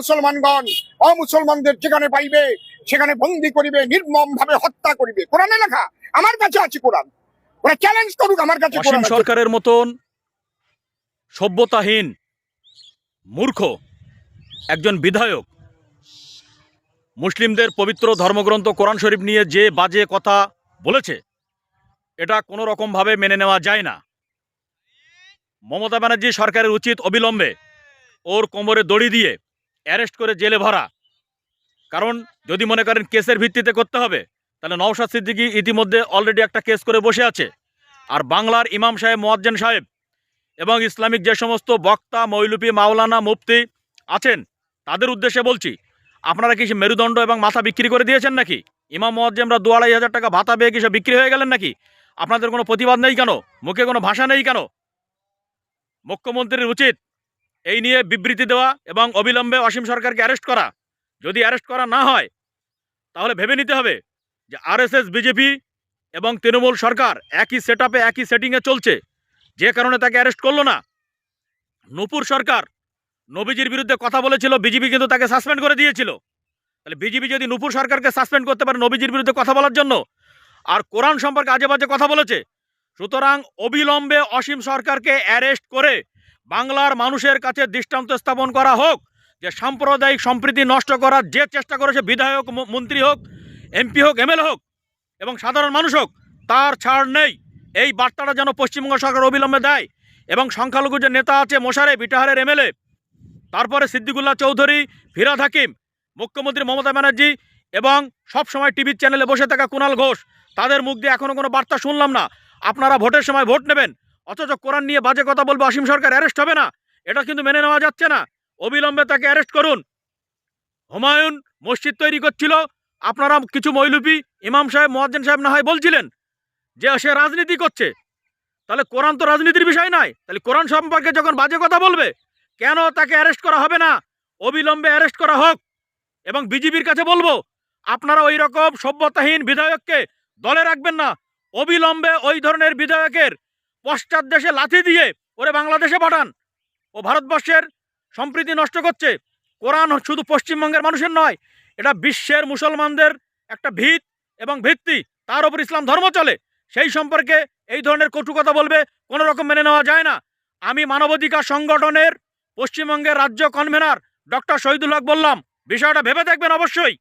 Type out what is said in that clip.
মুসলমানগণ অমুসলমানদের যেখানে পাইবে সেখানে বন্দি করিবে নির্মম ভাবে হত্যা করিবে। কোরআনে লেখা আমার কাছে আছে কোরআন। ওরা চ্যালেঞ্জ করুক আমার কাছে কোরআন সরকারের মতন সভ্যতাহীন মূর্খ একজন বিধায়ক মুসলিমদের পবিত্র ধর্মগ্রন্থ কোরআন শরীফ নিয়ে যে বাজে কথা বলেছে এটা কোনো রকমভাবে মেনে নেওয়া যায় না। মমতা ব্যানার্জি সরকারের উচিত অবিলম্বে ওর কোমরে দড়ি দিয়ে অ্যারেস্ট করে জেলে ভরা। কারণ যদি মনে করেন কেসের ভিত্তিতে করতে হবে, তাহলে নওশাদ সিদ্দিকী ইতিমধ্যে অলরেডি একটা কেস করে বসে আছে। আর বাংলার ইমাম সাহেব, মোয়াজ্জেন সাহেব এবং ইসলামিক যে সমস্ত বক্তা, মৌলুপি, মাওলানা, মুফতি আছেন, তাদের উদ্দেশ্যে বলছি, আপনারা কি মেরুদণ্ড এবং মাথা বিক্রি করে দিয়েছেন নাকি? ইমাম মোয়াজ্জেমরা দু আড়াই হাজার টাকা ভাতা পেয়ে কি সব বিক্রি হয়ে গেলেন নাকি? আপনাদের কোনো প্রতিবাদ নেই কেন? মুখে কোনো ভাষা নেই কেন? মুখ্যমন্ত্রীর উচিত এই নিয়ে বিবৃতি দেওয়া এবং অবিলম্বে অসীম সরকারকে অ্যারেস্ট করা। যদি অ্যারেস্ট করা না হয়, তাহলে ভেবে নিতে হবে যে আরএসএস বিজেপি এবং তৃণমূল সরকার একই সেট আপে একই সেটিংয়ে চলছে। যে কারণে তাকে অ্যারেস্ট করল না। নূপুর সরকার নবীজির বিরুদ্ধে কথা বলেছিল বিজেপি কিন্তু তাকে সাসপেন্ড করে দিয়েছিল। তাহলে বিজেপি যদি নূপুর সরকারকে সাসপেন্ড করতে পারে নবীজির বিরুদ্ধে কথা বলার জন্য, আর কোরআন সম্পর্কে আজে বাজে কথা বলেছে, সুতরাং অবিলম্বে অসীম সরকারকে অ্যারেস্ট করে বাংলার মানুষের কাছে দৃষ্টান্ত স্থাপন করা হোক, যে সাম্প্রদায়িক সম্প্রীতি নষ্ট করার যে চেষ্টা করেছে বিধায়ক মন্ত্রী হোক, এমপি হোক, এমএলএ হোক এবং সাধারণ মানুষ হোক, তার ছাড় নেই। এই বার্তাটা যেন পশ্চিমবঙ্গ সরকার অবিলম্বে দেয় এবং সংখ্যালঘু যে নেতা আছে মোশারে, বিটাহারের এমএলএ, তারপরে সিদ্দিকুল্লাহ চৌধুরী, ফিরাদ হাকিম, মুখ্যমন্ত্রী মমতা ব্যানার্জি এবং সব সময় টিভির চ্যানেলে বসে থাকা কুণাল ঘোষ, তাদের মুখ দিয়ে এখনও কোনো বার্তা শুনলাম না। আপনারা ভোটের সময় ভোট নেবেন। অথচ কোরআন নিয়ে বাজে কথা বলবে, অসীম সরকার অ্যারেস্ট হবে না। এটা কিন্তু মেনে নেওয়া যাচ্ছে না। অবিলম্বে তাকে অ্যারেস্ট করুন। হুমায়ুন মসজিদ তৈরি করছিল। আপনারা কিছু মৈলুপি ইমাম সাহেব, মোয়াজ্জেন সাহেব না হয় বলছিলেন যে সে রাজনীতি করছে। তাহলে কোরআন তো রাজনীতির বিষয় নয় তাহলে কোরআন সম্পর্কে যখন বাজে কথা বলবে, কেন তাকে অ্যারেস্ট করা হবে না? অবিলম্বে অ্যারেস্ট করা হোক। এবং বিজেপির কাছে বলব, আপনারা ওই রকম সভ্যতাহীন বিধায়ককে দলে রাখবেন না। অবিলম্বে ওই ধরনের বিধায়কের পশ্চাৎ দেশে লাথি দিয়ে ওরে বাংলাদেশে পাঠান। ও ভারতবর্ষের সম্প্রীতি নষ্ট করছে। কোরআন শুধু পশ্চিমবঙ্গের মানুষের নয়, এটা বিশ্বের মুসলমানদের একটা ভিত এবং ভিত্তি। তার ওপর ইসলাম ধর্ম চলে। সেই সম্পর্কে এই ধরনের কটু কথা বলবে, কোনো রকম মেনে নেওয়া যায় না। আমি মানবাধিকার সংগঠনের পশ্চিমবঙ্গের রাজ্য কনভেনার ডক্টর শহীদুল হক বললাম। বিষয়টা ভেবে দেখবেন অবশ্যই।